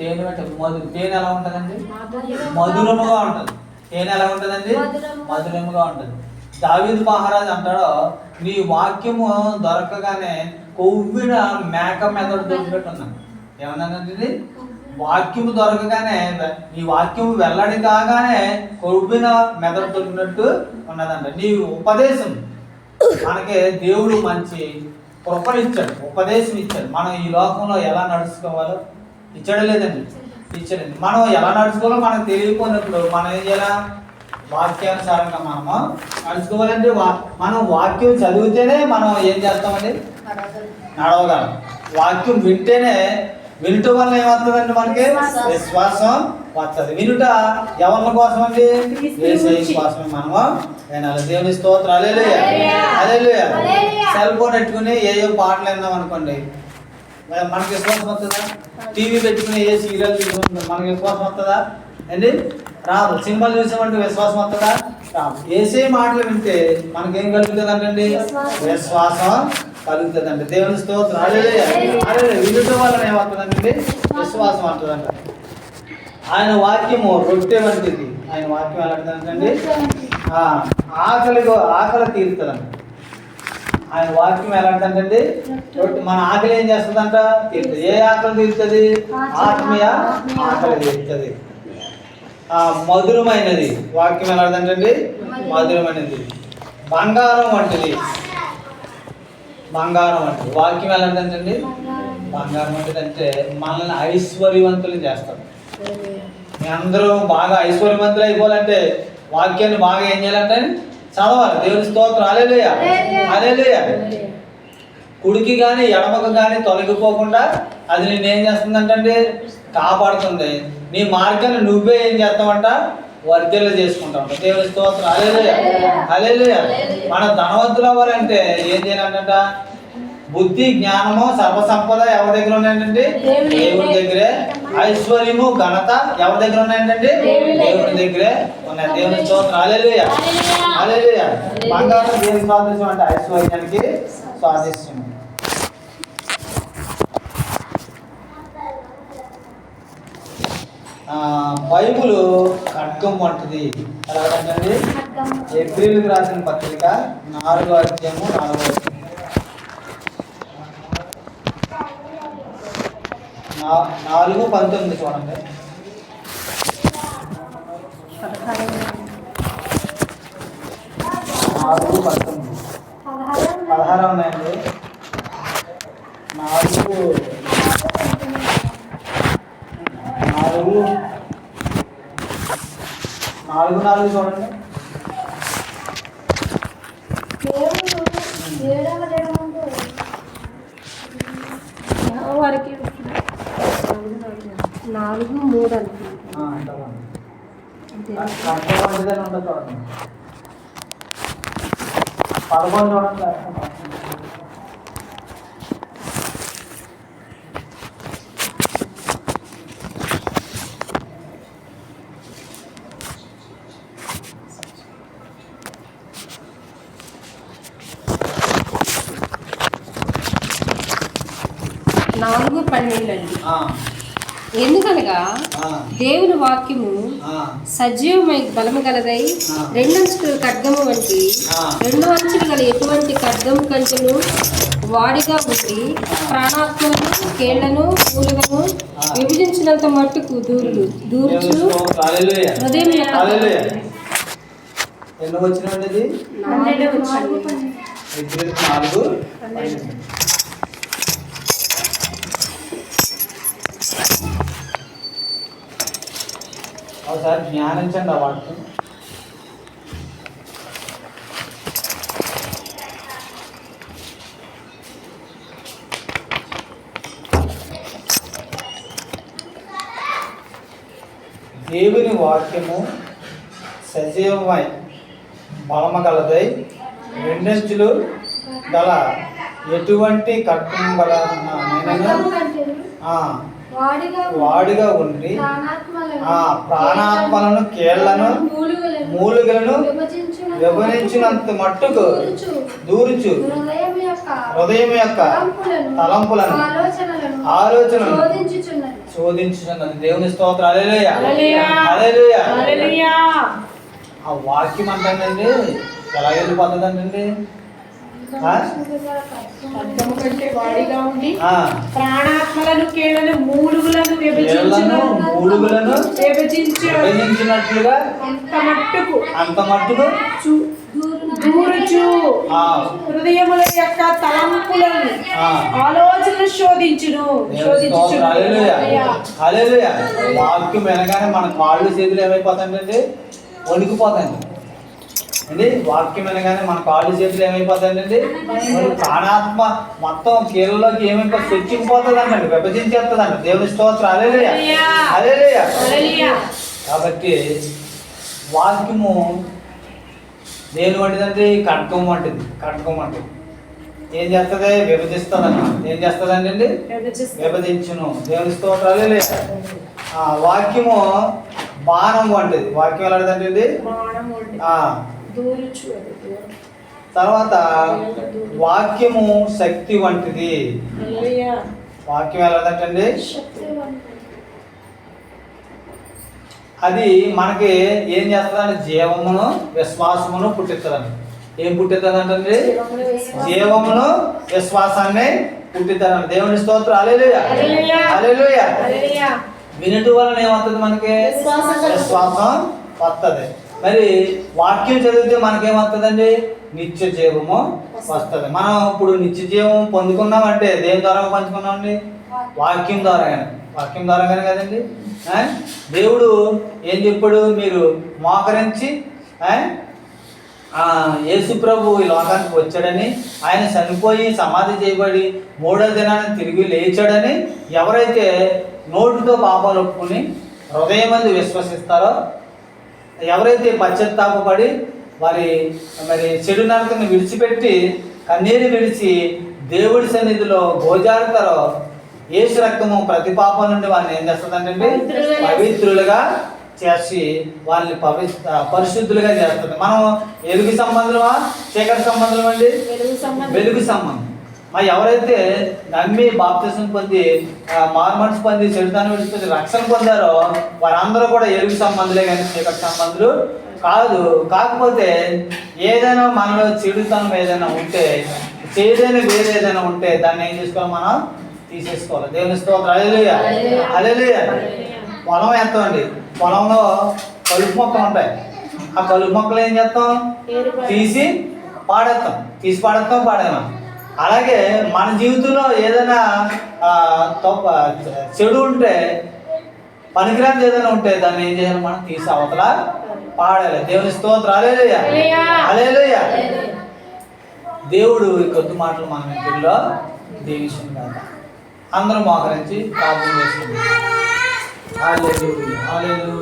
తేనె అంటే మధు తేనె ఎలా ఉంటుందండి? మధురముగా ఉంటుంది. తేనె ఎలా ఉంటుందండి? మధురముగా. ఉంటుంది. దావీదు మహారాజు అంటాడు నీ వాక్యము దొరకగానే కొవ్విన మేక మెదడు దొరికినట్టున్నాను ఏమన్నానండి? వాక్యము దొరకగానే నీ వాక్యము వెల్లడి కాగానే కొవ్విన మెదడు దొరికినట్టు ఉన్నదంట. నీ ఉపదేశం. మనకి దేవుడు మంచి కృపను ఇచ్చాడు ఉపదేశం ఇచ్చాడు. మనం ఈ లోకంలో ఎలా నడుచుకోవాలో ఇచ్చాడు లేదండి ఇచ్చాడండి మనం ఎలా నడుచుకోవాలో మనకు తెలియకున్నప్పుడు మనం ఏం చేయాలా? వాక్యానుసారంగా మనము నడుచుకోవాలంటే వా- మనం వాక్యం చదివితేనే మనం ఏం చేస్తామండి? నడవగలం. వాక్యం వింటేనే వినటం వల్ల ఏమవుతుందండి మనకి? విశ్వాసం. విశ్వాసం వస్తుంది వినుట ఎవరి కోసం అండి. కోసమే మనము వినాలి. దేవుని. అలేలుయ హల్లెలూయా. సెల్ ఫోన్ పెట్టుకుని ఏ ఏ పాటలు విన్నాం అనుకోండి. మనకి విశ్వాసం వస్తుందా? టీవీ పెట్టుకుని ఏ సీరియల్ చూసుకుంటాం మనకి విశ్వాసం వస్తుందా? అండి రాదు. సినిమాలు చూసామంటే విశ్వాసం వస్తుందా? రాదు. ఏసే మాటలు వింటే మనకేం కలుగుతుంది అంటండి విశ్వాసం. కలుగుతుందండి. దేవుని స్తోత్రం. అలేలుయ అదే వినుట వలన ఏమవుతుందండి విశ్వాసం వస్తుందంట ఆయన వాక్యము రొట్టె వంటిది. ఆయన వాక్యం ఆ, ఆకలి ఆకలి తీరుతుందండి ఆయన వాక్యం ఎలాంటిదంటండి రొట్టె మన ఆకలి ఏం చేస్తుందంట? తీరుతుంది ఏ ఆకలి తీరుతుంది? ఆత్మీయ ఆకలి తీరుతుంది. ఆ మధురమైనది. వాక్యం ఎలాంటిదంటండి మధురమైనది. బంగారం వంటిది. బంగారం వంటిది. వాక్యం ఎలాంటిదంటండి బంగారం. వంటిది అంటే మనల్ని ఐశ్వర్యవంతులు చేస్తారు. మీ అందరూ బాగా ఐశ్వర్యవంతులు అయిపోవాలంటే వాక్యాన్ని బాగా ఏం చేయాలంటే చదవాలి. దేవుని స్తోత్రం. అలేలుయ. అలేలుయ కుడికి కానీ ఎడమకు కానీ తొలగిపోకుండా అది నేను ఏం చేస్తుందంటే కాపాడుతుంది. నీ మార్గాన్ని నువ్వే ఏం చేస్తావంట? వర్గలు చేసుకుంటావు దేవుని స్తోత్రం. అలేలుయ అలేలుయ మన ధనవంతులు అవ్వాలంటే ఏం చేయాలంట బుద్ధి జ్ఞానము సర్వసంపద ఎవరి దగ్గర ఉన్నాయంటే దేవుని దేవుని దగ్గరే. ఐశ్వర్యము ఘనత ఎవరి దగ్గర ఉన్నాయంటే దేవుని దగ్గరే. దేవుని దగ్గరే ఉన్నాయి. దేవుని స్తోత్రం. అలేలుయ. అలేలుయ బంగారం దేని స్వాదిష్టం అంటే ఐశ్వర్యానికి స్వాదిష్టం ఆ, బైబుల్ ఖడ్గం వంటిది. ఎలాగంటే ఏప్రిల్కి రాసిన పత్రిక నాలుగో అధ్యాయము నాలుగో అధ్యాయం. నా- నాలుగు పంతొమ్మిది చూడండి. నాలుగు పంతొమ్మిది. పదహారు ఉన్నాయండి నాలుగు. నాలుగు. నాలుగు నాలుగు చూడండి. నాలుగు పన్నెండు అండి ఆ, ఎందుకనగా ఆ, దేవుని వాక్యము ఆ, సజీవమై బలము గలదై. రెండంచుల ఖడ్గము వంటి. రెండు అంచులు గల ఎటువంటి ఖడ్గము కంచెను వాడిగా ఉండి ప్రాణాత్మలను కేళ్ళను మూలుగను ఆ. విభజించినంత మట్టుకు దూరుడు దూర్చు. హృదయం. ఎన్ని ఒకసారి జ్ఞానించండి ఆ వాక్యం దేవుని వాక్యము సజీవమై బలమ గలదై రెండంచులు గల ఎటువంటి కట్టం గల వాడిగా ఉండి ప్రాణాత్మలను ఆ ప్రాణాత్మలను కేళ్ళను మూలుగలను మూలుగలను విభజించున విభజించినంత మట్టుకు దూరుచు. దూరుచు. హృదయం యొక్క తలంపులను ఆలోచన శోధించుచున్నది. దేవుని స్తోత్రం. హల్లెలూయ. హల్లెలూయా. హల్లెలూయా. హల్లెలూయా. ఆ వాక్యం అంటానండి. ఎలా వెళ్ళిపోతుందండి ఆ? ఖడ్గము కంటే వాడిగా ఉండి ప్రాణాత్మలను మూలుగులను మూలుగులను విభజించు విభజించినట్లుగా అంత మట్టుకు అంత మట్టుకు దూరుచు. హృదయముల యొక్క తలంపులను ఆ. ఆలోచనలు శోధించును. వాక్యం వినగానే మన కాళ్ళు చేతులు ఏమైపోతాయండి? వణికిపోతాయండి. అండి వాక్యం వినగానే మన కాళ్ళు చేతులు ఏమైపోతాయండి? ప్రాణాత్మ మొత్తం కీళ్ళలోకి ఏమైపోతుంది చొచ్చుకుపోతుంది అండి విభజించేస్తుందండి. దేవుని స్తోత్రం. హల్లెలూయా. హల్లెలూయా. కాబట్టి వాక్యము దేని వంటిదంటే కట్కం వంటిది. కట్కం వంటిది. ఏం చేస్తుంది? విభజిస్తుందన్న ఏం చేస్తుందండి విభజించును. దేవుని స్తోత్రాలు ఆ వాక్యము బాణం వంటిది. వాక్యం ఎలాంటిదండి తర్వాత వాక్యము శక్తి వంటిది. వాక్యం శక్తివంతుడు. అది మనకి ఏం చేస్తుందంటే జీవమును విశ్వాసమును పుట్టిస్తుందండి. ఏం పుట్టిస్తుందంటే జీవమును విశ్వాసాన్ని. పుట్టిద్దానండి దేవుని స్తోత్రం. Alleluia hallelujah. వినటం వలన ఏమవుతుంది మనకి. విశ్వాసం వస్తుంది. మరి వాక్యం చదివితే మనకేమవుతుందండి? నిత్య జీవము వస్తుంది. మనం ఇప్పుడు నిత్య జీవం పొందుకున్నామంటే దేని ద్వారా పంచుకున్నామండి వాక్యం. ద్వారాగానే వాక్యం ద్వారాగానే కదండి? ఆ? దేవుడు ఏం చెప్పాడు? మీరు మోకరించి యేసు ప్రభు ఈ లోకానికి వచ్చాడని ఆయన చనిపోయి సమాధి చేయబడి మూడో దినాన్ని తిరిగి లేచాడని ఎవరైతే నోటితో పాపాలు ఒప్పుకుని హృదయమంది విశ్వసిస్తారో ఎవరైతే పశ్చాత్తాపడి వారి మరి చెడు నరకను విడిచిపెట్టి కన్నీరు విడిచి దేవుడి సన్నిధిలో గోజారుతారో యేసు రక్తము ప్రతి పాపం నుండి వారిని ఏం చేస్తుందంటే పవిత్రులుగా చేసి వాళ్ళని పవి పరిశుద్ధులుగా చేస్తుంది. మనం ఎలుగు సంబంధమా? చీకటి సంబంధం అండి? వెలుగు సంబంధం. మరి ఎవరైతే నమ్మి బాప్తిసం పొంది మార్మన్స్ పొంది చెడుతాను విడిచిపోతే రక్షణ పొందారో వారందరూ కూడా ఎలుగు సంబంధులే కానీ చీకటి సంబంధులు కాదు. కాకపోతే ఏదైనా మనలో చెడుతనం ఏదైనా ఉంటే చేదైనా వేరే ఏదైనా ఉంటే దాన్ని ఏం చేసుకోవాలి మనం? తీసేసుకోవాలి. దేవుని స్తోత్రం. అలెలుయ అలెలుయ పొలం వేస్తామండి పొలంలో కలుపు మొక్కలు ఉంటాయి. ఆ కలుపు మొక్కలు ఏం చేస్తాం. తీసి పాడేస్తాం. తీసి పాడేస్తాం పాడేమా అలాగే మన జీవితంలో ఏదైనా తప్ప చెడు ఉంటే పనికిరాని ఏదైనా ఉంటే దాన్ని ఏం చేయాలి మనం? తీసి అవతల పాడాలి. దేవుని స్తోత్రం. అలేలుయ. అలేలుయ దేవుడు ఈ కొద్ది మాటలు మన ఇంటిలో దీవించింది కాక అందరూ మోకరించి ప్రార్థన హల్లెలూయా.